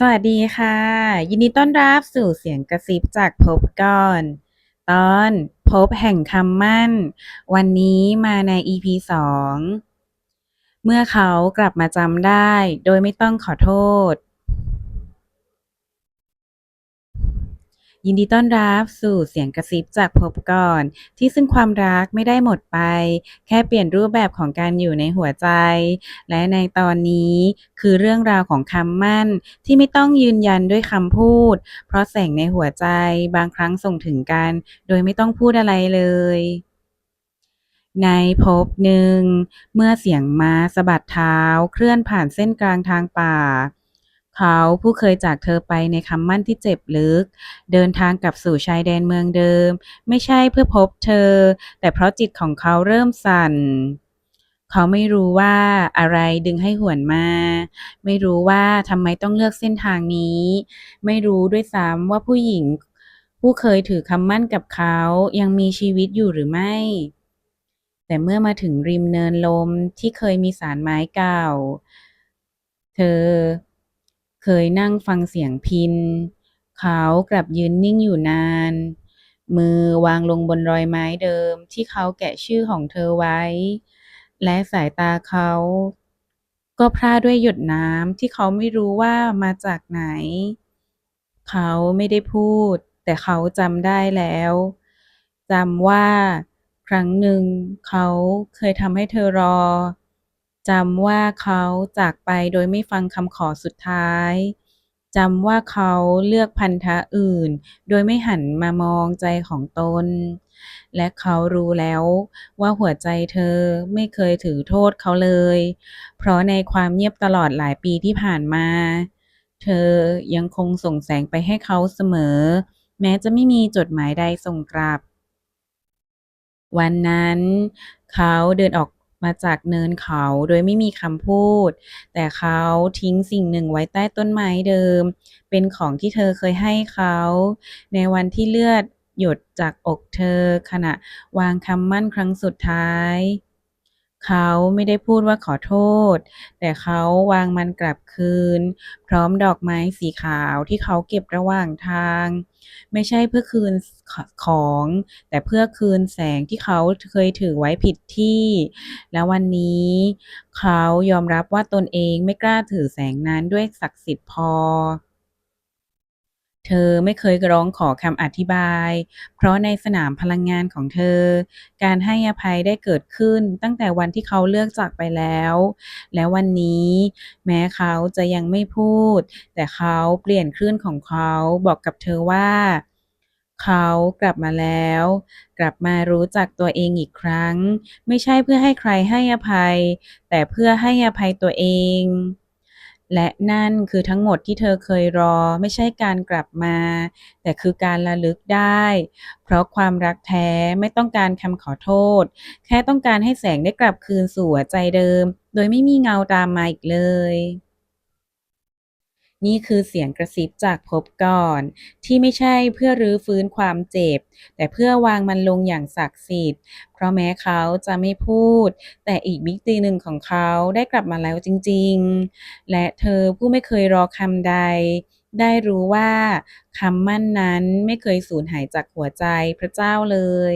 สวัสดีค่ะ ยินดีต้อนรับสู่เสียงกระซิบจากพบก่อน ตอนพบแห่งคำมั่น วันนี้มาใน EP สองเมื่อเขากลับมาจำได้ โดยไม่ต้องขอโทษ ยินดีต้อนรับสู่เสียงกระซิบจากภพก่อน ที่ซึ่งความรักไม่ได้หมดไป แค่เปลี่ยนรูปแบบของการอยู่ในหัวใจ และในตอนนี้คือเรื่องราวของคำมั่นที่ไม่ต้องยืนยันด้วยคำพูด เพราะแสงในหัวใจบางครั้งส่งถึงกัน โดยไม่ต้องพูดอะไรเลยในภพหนึ่ง เมื่อเสียงม้าสะบัดเท้าเคลื่อนผ่านเส้นกลางทางป่า เขาผู้เคยจากเธอไปในคำมั่นที่เจ็บลึก เดินทางกลับสู่ชายแดนเมืองเดิม ไม่ใช่เพื่อพบเธอ แต่เพราะจิตของเขาเริ่มสั่น เขาไม่รู้ว่าอะไรดึงให้หวนมา ไม่รู้ว่าทำไมต้องเลือกเส้นทางนี้ ไม่รู้ด้วยซ้ำว่าผู้หญิง ผู้เคยถือคำมั่นกับเขายังมีชีวิตอยู่หรือไม่แต่เมื่อมาถึงริมเนินลมที่เคยมีสารไม้เก่า เธอ เคยนั่งฟังเสียงพิน เขากลับยืนนิ่งอยู่นาน มือวางลงบนรอยไม้เดิมที่เขาแกะชื่อของเธอไว้ และสายตาเขา ก็พร่าด้วยหยดน้ำที่เขาไม่รู้ว่ามาจากไหน เขาไม่ได้พูด แต่เขาจำได้แล้วจำว่าครั้งหนึ่งเขาเคยทำให้เธอรอ จำว่าเขาจากไปโดยไม่ฟังคำขอสุดท้ายจำว่าเขาเลือกพันธะอื่น โดยไม่หันมามองใจของตน และเขารู้แล้วว่าหัวใจเธอไม่เคยถือโทษเขาเลย เพราะในความเงียบตลอดหลายปีที่ผ่านมา เธอยังคงส่งแสงไปให้เขาเสมอ แม้จะไม่มีจดหมายใดส่งกลับ วันนั้น เขาเดินออก มาจากเนินเขาโดยไม่มีคำพูด แต่เขาทิ้งสิ่งหนึ่งไว้ใต้ต้นไม้เดิม เป็นของที่เธอเคยให้เขา ในวันที่เลือดหยดจากอกเธอ ขณะวางคำมั่นครั้งสุดท้าย เขาไม่ได้พูดว่าขอโทษ แต่เขาวางมันกลับคืน พร้อมดอกไม้สีขาวที่เขาเก็บระหว่างทาง ไม่ใช่เพื่อคืนของ แต่เพื่อคืนแสงที่เขาเคยถือไว้ผิดที่ และวันนี้ เขายอมรับว่าตนเองไม่กล้าถือแสงนั้นด้วยศักดิ์สิทธิ์พอ เธอไม่เคยร้องขอคำอธิบาย เพราะในสนามพลังงานของเธอ การให้อภัยได้เกิดขึ้นตั้งแต่วันที่เขาเลือกจากไปแล้ว และวันนี้แม้เขาจะยังไม่พูด แต่เขาเปลี่ยนคลื่นของเขาบอกกับเธอว่าเขากลับมาแล้ว กลับมารู้จักตัวเองอีกครั้ง ไม่ใช่เพื่อให้ใครให้อภัย แต่เพื่อให้อภัยตัวเอง และนั่นคือทั้งหมดที่เธอเคยรอไม่ใช่การกลับมา แต่คือการระลึกได้ เพราะความรักแท้ไม่ต้องการคำขอโทษ แค่ต้องการให้แสงได้กลับคืนสู่หัวใจเดิม โดยไม่มีเงาตามมาอีกเลย นี่คือเสียงกระซิบจากภพก่อน ที่ไม่ใช่เพื่อรื้อฟื้นความเจ็บ แต่เพื่อวางมันลงอย่างศักดิ์สิทธิ์ เพราะแม้เขาจะไม่พูด แต่อีกมิติหนึ่งของเขาได้กลับมาแล้วจริง ๆ และเธอผู้ไม่เคยรอคำใดได้รู้ว่าคำมั่นนั้นไม่เคยสูญหายจากหัวใจพระเจ้าเลย